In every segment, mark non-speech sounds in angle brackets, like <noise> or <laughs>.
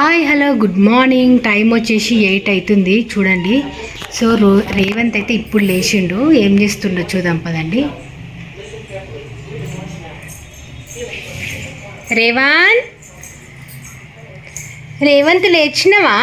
Hi hello good morning. Time వచ్చేసి eight అవుతుంది చూడండి. సో రో రేవంత్ అయితే ఇప్పుడు లేచిండు. ఏం చేస్తుండో చూద్దాం పదండి. రేవాన్? రేవంత్ లేచినవా?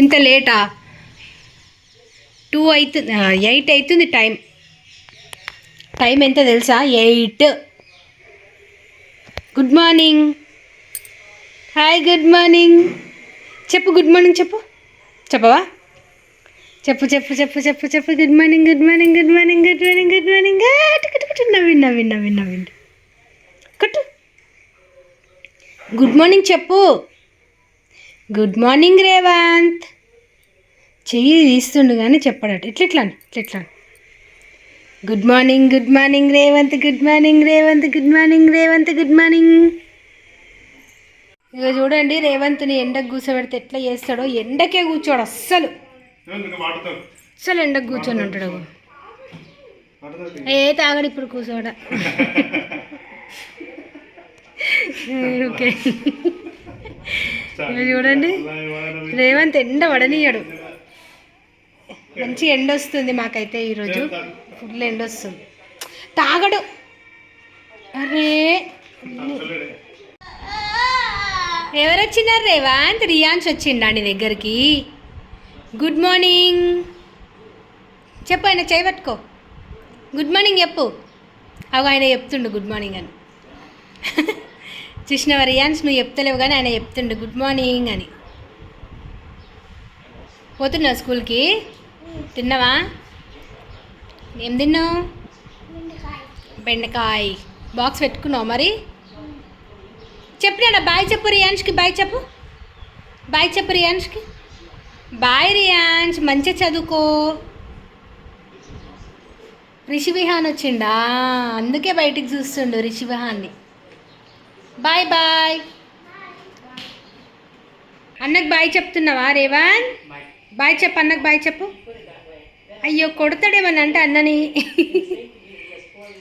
ఇంత లేటా? టూ అవుతుంది ఎయిట్ అవుతుంది టైం. టైం ఎంత తెలుసా? Eight. Good morning. Hi good morning చెప్పు గుడ్ మార్నింగ్ చెప్పు. చెప్పవా? చెప్పు చెప్పు చెప్పు చెప్పు చెప్పు. Good morning good morning good morning good morning good morning నవ్వి నవ్వి నవ్వి నవ్వి కట్టు. గుడ్ మార్నింగ్ చెప్పు. గుడ్ మార్నింగ్ రేవంత్ చెయ్యి తీస్తుండు కానీ చెప్పడట ఇట్లా ఇట్లా ఇట్లా good morning good morning Revanth good morning Revanth good morning Revanth good morning ఇక చూడండి రేవంత్ని ఎండకు కూర్చోబెడితే ఎట్లా చేస్తాడో ఎండకే కూర్చోడు అస్సలు. అస్సలు ఎండకు కూర్చొని ఉంటాడు ఏ తాగడు ఇప్పుడు కూర్చోడ? ఓకే. ఇక చూడండి రేవంత్ ఎండ వడనీయడు. మంచి ఎండ వస్తుంది మాకైతే ఈరోజు. ఫుల్ ఎండ వస్తుంది. తాగడు. అరే ఎవరు వచ్చినారు రేవంత్ రియాన్స్ వచ్చిండా నీ దగ్గరికి? గుడ్ మార్నింగ్ చెప్పు ఆయన చేయపట్టుకో గుడ్ మార్నింగ్ చెప్పు. అవి ఆయన చెప్తుండు గుడ్ మార్నింగ్ అని. <laughs> చూసినవ రియాన్స్? నువ్వు చెప్తలేవు కానీ ఆయన చెప్తుండు గుడ్ మార్నింగ్ అని. పోతున్నావు స్కూల్కి? తిన్నావా? ఏం తిన్నావు? బెండకాయ. బాక్స్ పెట్టుకున్నావు మరి? చెప్పినాడా బాయ్ చెప్పు రియాన్ష్కి బాయ్ చెప్పు. బాయ్ చెప్పు రియాన్ష్కి. బాయ్ రియాన్స్ మంచిగా చదువుకో. రిషి విహాన్ వచ్చిండా? అందుకే బయటికి చూస్తుండు రిషి విహాన్ని. Bye bye. అన్నకు బాయ్ చెప్తున్నావా రేవాన్? బాయ్ చెప్పు అన్నకు బాయ్ చెప్పు. అయ్యో కొడతాడేమని అంటే అన్నని.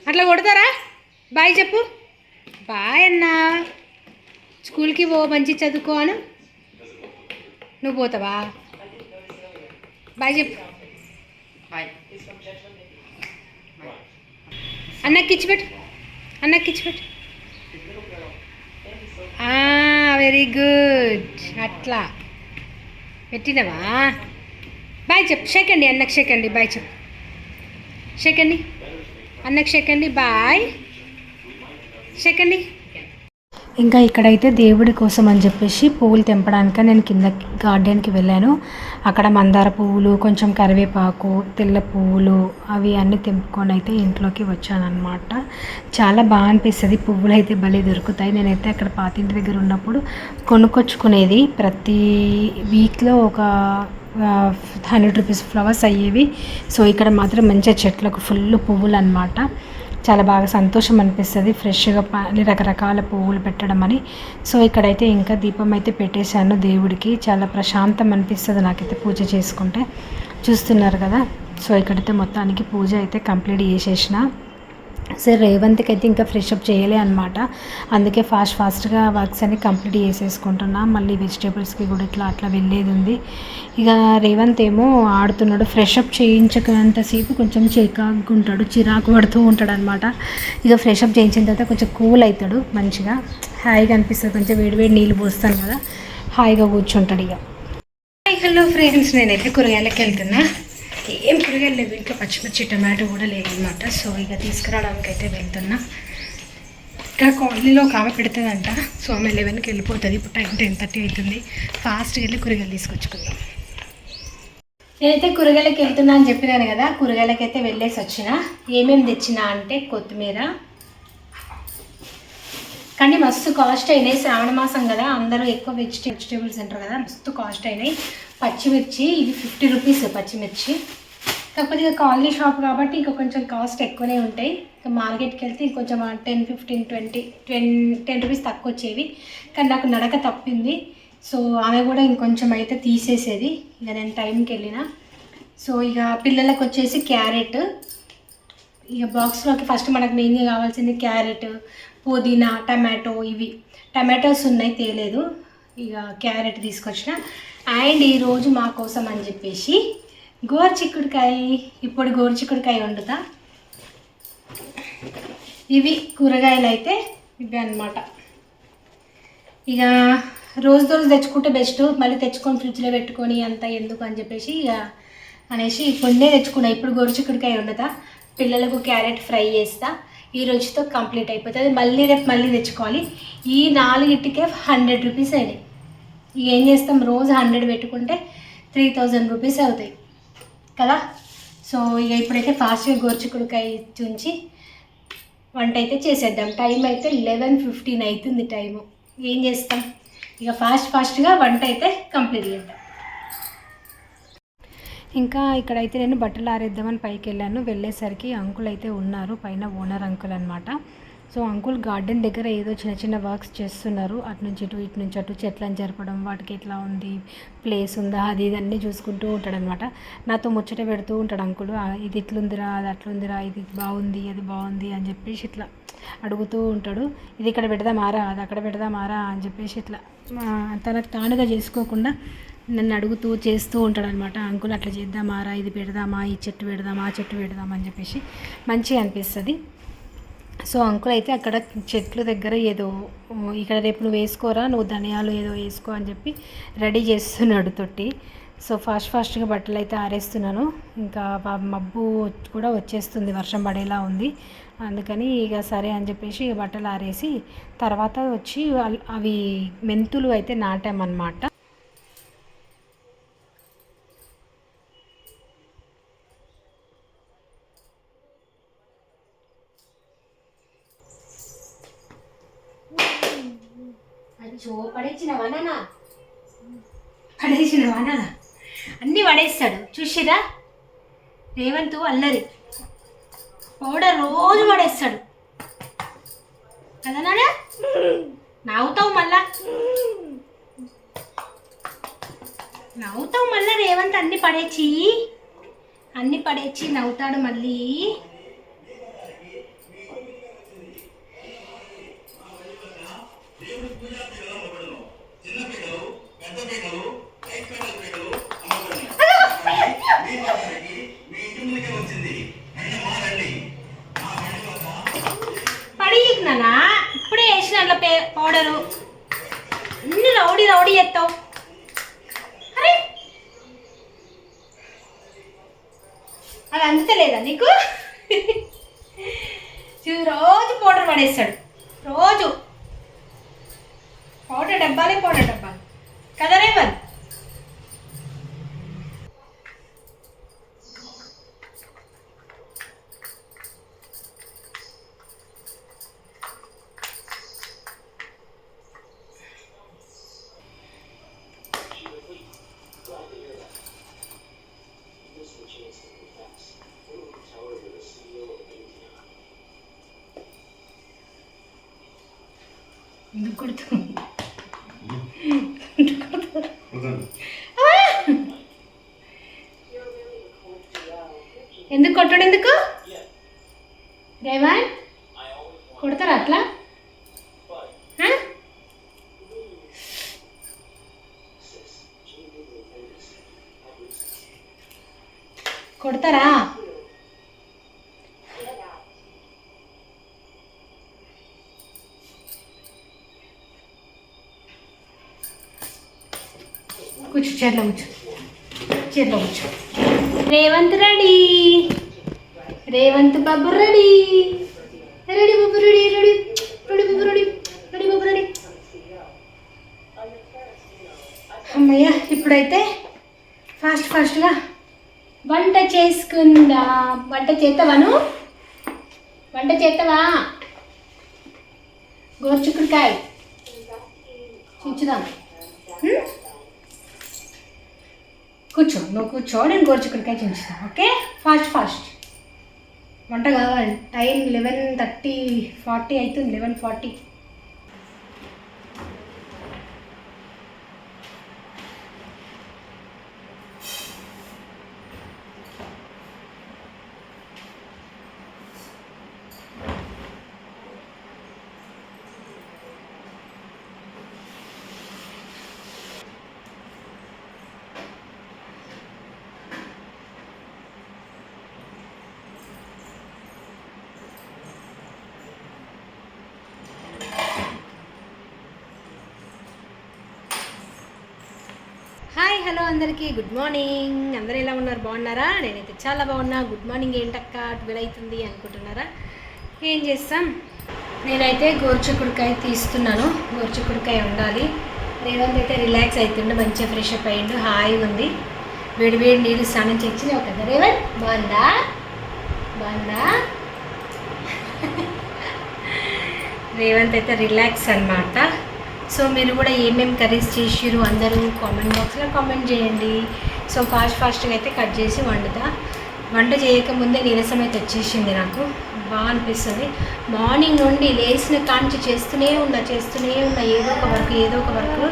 అట్లా కొడతారా? బాయ్ చెప్పు. బాయ్ అన్నా. స్కూల్కి పో మంచి చదువుకో అను. నువ్వు పోతావా? బాయ్ చెప్పు. అన్నకి ఇచ్చిపెట్టు అన్నకి ఇచ్చిపెట్టు వెరీ గుడ్ అట్లా. పెట్టినవా? బాయ్ చెప్పు. షేకండి అన్నకి షేకండి బాయ్ చెప్పు. షేకండి అన్నకి షేకండి బాయ్. షేకండి ఇంకా ఇక్కడైతే దేవుడి కోసం అని చెప్పేసి పువ్వులు తెంపడానికి నేను కింద గార్డెన్కి వెళ్ళాను. అక్కడ మందార పువ్వులు కొంచెం కరివేపాకు తెల్ల పువ్వులు అవి అన్నీ తెంపుకొని అయితే ఇంట్లోకి వచ్చానమాట చాలా బాగా అనిపిస్తుంది. పువ్వులు అయితే భలే దొరుకుతాయి. నేనైతే అక్కడ పాతింటి దగ్గర ఉన్నప్పుడు కొనుక్కొచ్చుకునేది. ప్రతి వీక్లో ఒక హండ్రెడ్ రూపీస్ ఫ్లవర్స్ అయ్యేవి. సో ఇక్కడ మాత్రం మంచిగా చెట్లకు ఫుల్ పువ్వులు అనమాట చాలా బాగా సంతోషం అనిపిస్తుంది. ఫ్రెష్గా పని రకరకాల పువ్వులు పెట్టడం అని. సో ఇక్కడైతే ఇంకా దీపం అయితే పెట్టేశాను దేవుడికి. చాలా ప్రశాంతం అనిపిస్తుంది నాకైతే పూజ చేసుకుంటే. చూస్తున్నారు కదా? సో ఇక్కడైతే మొత్తానికి పూజ అయితే కంప్లీట్ చేసేసిన. సరే రేవంత్కి అయితే ఇంకా ఫ్రెష్ అప్ చేయలే అనమాట అందుకే ఫాస్ట్ ఫాస్ట్గా వర్క్స్ అన్ని కంప్లీట్ చేసేసుకుంటున్నా. మళ్ళీ వెజిటేబుల్స్కి కూడా ఇట్లా అట్లా వెళ్ళేది ఉంది. ఇక రేవంత్ ఏమో ఆడుతున్నాడు. ఫ్రెష్ అప్ చేయించకంతసేపు కొంచెం చికాకుంటాడు చిరాకు పడుతూ ఉంటాడు అనమాట ఇక ఫ్రెష్ అప్ చేయించిన తర్వాత కొంచెం కూల్ అవుతాడు మంచిగా. హాయిగా అనిపిస్తుంది. కొంచెం వేడివేడి నీళ్ళు పోస్తాను కదా. హాయిగా కూర్చుంటాడు ఇక. Hello friends. నేనైతే కూరగాయలకి వెళ్తున్నా. ఏం కూరగాయలు లేవు ఇంట్లో పచ్చిమిర్చి టమాటో కూడా లేవన్నమాట సో ఇక తీసుకురావడానికి అయితే వెళ్తున్నా. ఇక్కడ కాలనీలో ఒక ఆమె పెడుతుందంట. సో ఆమె లెవెన్కి వెళ్ళిపోతుంది. ఇప్పుడు టైం టెన్ థర్టీ అవుతుంది. ఫాస్ట్గా వెళ్ళి కూరగాయలు తీసుకొచ్చుకుందాం. నేనైతే కూరగాయలకి వెళ్తున్నా అని చెప్పినాను కదా. కూరగాయలకి అయితే వెళ్ళేసి వచ్చిన. ఏమేమి తెచ్చినా అంటే కొత్తిమీర. కానీ మస్తు కాస్ట్ అయినాయి. శ్రావణ మాసం కదా. అందరూ ఎక్కువ వెజిటే వెజిటేబుల్స్ తింటారు కదా. మస్తు కాస్ట్ అయినాయి. పచ్చిమిర్చి ఇది ఫిఫ్టీ రూపీస్ పచ్చిమిర్చి. కాకపోతే ఇక కాలనీ షాప్ కాబట్టి ఇంకా కొంచెం కాస్ట్ ఎక్కువనే ఉంటాయి. ఇక మార్కెట్కి వెళ్తే ఇంకొంచెం ten fifteen twenty twenty ten rupees తక్కువ వచ్చేవి. కానీ నాకు నడక తప్పింది. సో ఆమె కూడా ఇంకొంచెం అయితే తీసేసేది. ఇక నేను టైంకి వెళ్ళిన. సో ఇక పిల్లలకు వచ్చేసి క్యారెట్. ఇక బాక్స్లోకి ఫస్ట్ మనకు మెయిన్గా కావాల్సింది క్యారెట్ పుదీనా టమాటో ఇవి. టమాటోస్ ఉన్నాయి తేలేదు. ఇక క్యారెట్ తీసుకొచ్చిన. అండ్ ఈరోజు మా కోసం అని చెప్పేసి గోరుచిక్కుడుకాయ. ఇప్పుడు గోరుచిక్కుడుకాయ వండుతా. ఇవి కూరగాయలు అయితే ఇవి అన్నమాట. ఇక రోజు రోజు తెచ్చుకుంటే బెస్ట్ మళ్ళీ తెచ్చుకొని ఫ్రిడ్జ్లో పెట్టుకొని అంత ఎందుకు అని చెప్పేసి ఇక అనేసి కొన్నే తెచ్చుకున్నా. ఇప్పుడు గోరుచిక్కుడుకాయ వండుతా. పిల్లలకు క్యారెట్ ఫ్రై చేస్తా. ఈ రోజుతో కంప్లీట్ అయిపోతుంది. మళ్ళీ రేపు మళ్ళీ తెచ్చుకోవాలి. ఈ నాలుగిటికే హండ్రెడ్ రూపీస్ అయినాయి. ఇక ఏం చేస్తాం? రోజు హండ్రెడ్ పెట్టుకుంటే త్రీ థౌజండ్ రూపీస్ అవుతాయి. కదా? సో ఇక ఇప్పుడైతే ఫాస్ట్గా గోరుచిక్కుడుకాయ తుంచి వంట అయితే చేసేద్దాం. టైం అయితే లెవెన్ ఫిఫ్టీన్ అవుతుంది టైము ఏం చేస్తాం? ఇక ఫాస్ట్ ఫాస్ట్గా వంట అయితే కంప్లీట్ చేద్దాం. ఇంకా ఇక్కడైతే నేను బట్టలు ఆరేద్దామని పైకి వెళ్ళాను. వెళ్ళేసరికి అంకుల్ అయితే ఉన్నారు. పైన ఓనర్ అంకుల్ అనమాట సో అంకుల్ గార్డెన్ దగ్గర ఏదో చిన్న చిన్న వర్క్స్ చేస్తున్నారు. అటు నుంచి ఇటు ఇటు నుంచి అటు చెట్లను జరపడం వాటికి ఎట్లా ఉంది ప్లేస్ ఉందా అది ఇది అన్నీ చూసుకుంటూ ఉంటాడనమాట నాతో ముచ్చట పెడుతూ ఉంటాడు అంకుల్ ఇది ఇట్లుందిరా అది అట్లుందిరా ఇది బాగుంది అది బాగుంది అని చెప్పేసి ఇట్లా అడుగుతూ ఉంటాడు. ఇది ఇక్కడ పెడదామారా అది అక్కడ పెడదామారా అని చెప్పేసి ఇట్లా తనకు తానుగా చేసుకోకుండా నన్ను అడుగుతూ చేస్తూ ఉంటాడు అనమాట అంకుల్ అట్లా చేద్దామారా ఇది పెడదామా ఈ చెట్టు పెడదామా ఆ చెట్టు పెడదామా అని చెప్పేసి మంచిగా అనిపిస్తుంది. సో అంకుల్ అయితే అక్కడ చెట్లు దగ్గర ఏదో ఇక్కడ రేపు నువ్వు వేసుకోరా నువ్వు ధనియాలు ఏదో వేసుకో అని చెప్పి రెడీ చేస్తున్నాడు తొట్టి. సో ఫాస్ట్ ఫాస్ట్గా బట్టలు అయితే ఆరేస్తున్నాను. ఇంకా మబ్బు కూడా వచ్చేస్తుంది వర్షం పడేలా ఉంది. అందుకని ఇక సరే అని చెప్పేసి ఇక బట్టలు ఆరేసి తర్వాత వచ్చి అవి మెంతులు అయితే నాటామన్నమాట. అచ్చో పడేసినవా నాన్న పడేసినవా నాన్న అన్నీ పడేస్తాడు. చూసిరా రేవంతు అల్లరి. పౌడర్ రోజు పడేస్తాడు. కదా నాన్న? నవ్వుతావు మళ్ళా? నవ్వుతావు మళ్ళా రేవంత్? అన్ని పడేచి? అన్ని పడేచి నవ్వుతాడు మళ్ళీ. పడిగినానా ఇప్పుడే వేసిన పే పౌడరు అన్ని రౌడీ రౌడీ ఎత్తావు అరే! అది అందుతలేదా నీకు? రోజు పౌడర్ పడేస్తాడు. రోజు. పౌడర్ డబ్బాలే పౌడర్ డబ్బాలు. కదా రేవన్ ఎందుకు కొడుతు ఎందుకు కొట్టడు ఎందుకు? రేవన్ కొడతారా అట్లా ఆ? కొడతారా కూర్చో చీరలో కూర్చో. చీరలో కూర్చో. రేవంత్ రెడీ. రేవంత్ బాబు రెడీ. రెడీ బాబు రెడీ రెడీ. రెడీ బాబు రెడీ. రెడీ బాబు రెడీ. అమ్మయ్య ఇప్పుడైతే ఫాస్ట్ ఫాస్ట్గా వంట చేసుకుందా. వంట చేస్తావాను? వంట చేస్తావా? గోర్చుకుడికాయ చించుదాం? కూర్చో నువ్వు కూర్చో నేను గోర్చుకుడికాయ చించుతాను ఓకే? ఫాస్ట్ ఫాస్ట్ వంట కావాలి. టైం లెవెన్ థర్టీ ఫార్టీ అవుతుంది లెవెన్ ఫార్టీ హాయ్ హలో అందరికీ. Good morning. అందరూ ఎలా ఉన్నారు? బాగున్నారా? నేనైతే చాలా బాగున్నా. గుడ్ మార్నింగ్ ఏంటక్క? ట్వెల్వ్ అవుతుంది అనుకుంటున్నారా? ఏం చేస్తాం? నేనైతే గోర్చుకుడికాయ తీస్తున్నాను. గోర్చుకుడికాయ ఉండాలి. రేవంత్ అయితే రిలాక్స్ అవుతుండే మంచిగా ఫ్రెష్ అప్ అయ్యిండు హాయిగా ఉంది. వేడి వేడి నీళ్ళు స్నానం చేసినావు కదా రేవంత్ బాగుందా? బాగుందా? <laughs> రేవంత్ అయితే రిలాక్స్ అన్నమాట. సో మీరు కూడా ఏమేమి కర్రీస్ చేసిరు అందరూ కామెంట్ బాక్స్లో కామెంట్ చేయండి. సో ఫాస్ట్ ఫాస్ట్గా అయితే కట్ చేసి వండుతా. వంట చేయకముందే నీరసం అయితే వచ్చేసింది నాకు. బాగా అనిపిస్తుంది. మార్నింగ్ నుండి లేచిన కాంచి చేస్తూనే ఉన్నా చేస్తూనే ఉన్నా ఏదో ఒక వర్క్ ఏదో ఒక వర్క్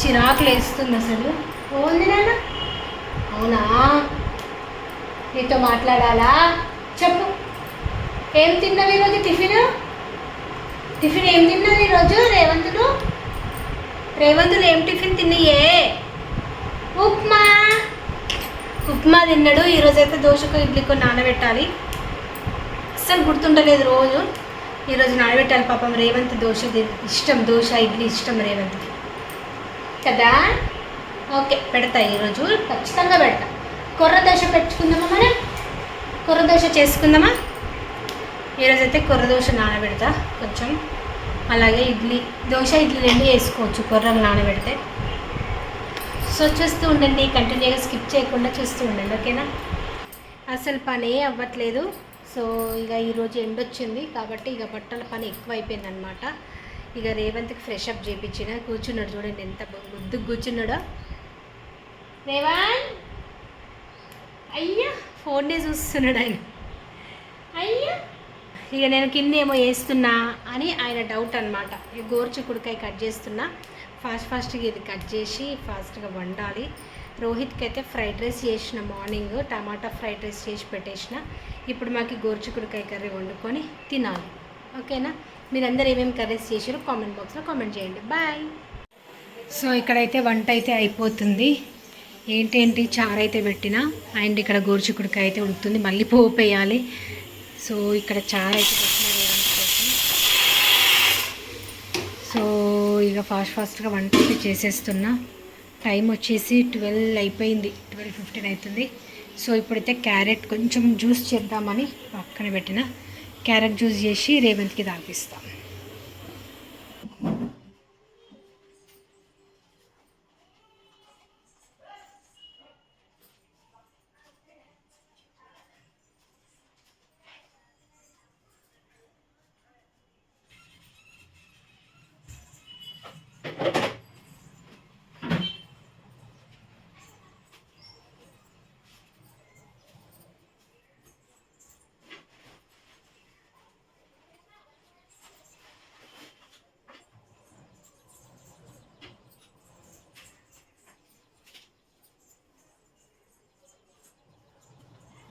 చిరాకు లేస్తుంది అసలు. ఓంది నాన్న. అవునా? నీతో మాట్లాడాలా? చెప్పు. ఏం తిన్నావు ఈరోజు టిఫిన్? టిఫిన్ ఏం తిన్నారు ఈరోజు రేవంతుడు రేవంతుడు ఏం టిఫిన్ తిన్నయే? ఉప్మా. ఉప్మా తిన్నాడు. ఈరోజు అయితే దోశకు ఇడ్లీకు నానబెట్టాలి. అస్సలు గుర్తుండలేదు రోజు. ఈరోజు నానబెట్టాలి పాపం రేవంత్ దోశ ఇష్టం దోశ ఇడ్లీ ఇష్టం రేవంత్కి. కదా? ఓకే పెడతా ఈరోజు ఖచ్చితంగా పెడతా. కొర్ర దోశ పెట్టుకుందామా మనం కొర్ర దోశ చేసుకుందామా? ఈరోజు అయితే కొర్ర దోశ నానబెడతా. కొంచెం అలాగే ఇడ్లీ దోశ ఇడ్లీ రెండు వేసుకోవచ్చు కొర్రలు నానబెడితే. సో చూస్తూ ఉండండి కంటిన్యూగా స్కిప్ చేయకుండా చూస్తూ ఉండండి ఓకేనా? అసలు పని అవ్వట్లేదు. సో ఇక ఈరోజు ఎండొచ్చింది కాబట్టి ఇక బట్టల పని ఎక్కువ అయిపోయిందనమాట ఇక రేవంత్కి ఫ్రెష్ అప్ చేయించిన కూర్చున్నాడు చూడండి ఎంత ముద్దుకు కూర్చున్నాడో. రేవంత్ అయ్యా! ఫోన్నే చూస్తున్నాడు ఆయన. అయ్యా! ఇక నేను కింద ఏమో వేస్తున్నా అని ఆయన డౌట్ అనమాట ఈ గోర్చుకుడికాయ కట్ చేస్తున్నా. ఫాస్ట్ ఫాస్ట్గా ఇది కట్ చేసి ఫాస్ట్గా వండాలి. రోహిత్కి అయితే ఫ్రైడ్ రైస్ చేసిన మార్నింగ్ టమాటా ఫ్రైడ్ రైస్ చేసి పెట్టేసిన. ఇప్పుడు మాకు గోర్చుకుడికాయ కర్రీ వండుకొని తినాలి. ఓకేనా? మీరందరూ ఏమేమి కర్రీస్ చేసారో కామెంట్ బాక్స్లో కామెంట్ చేయండి. బాయ్ సో ఇక్కడైతే వంట అయితే అయిపోతుంది. ఏంటేంటి చారు అయితే పెట్టిన. అండ్ ఇక్కడ గోరుచిక్కుడికాయ అయితే ఉడుకుతుంది. మళ్ళీ పోపు వేయాలి. సో ఇక్కడ చారు అయితే పెట్టిన రేవంత్ కోసం. సో ఇక ఫాస్ట్ ఫాస్ట్గా వంట అయితే చేసేస్తున్నా. టైం వచ్చేసి ట్వెల్వ్ అయిపోయింది ట్వెల్వ్ ఫిఫ్టీన్ అవుతుంది. సో ఇప్పుడైతే క్యారెట్ కొంచెం జ్యూస్ చేద్దామని పక్కన పెట్టిన. క్యారెట్ జ్యూస్ చేసి రేవంత్కి తాగిస్తాం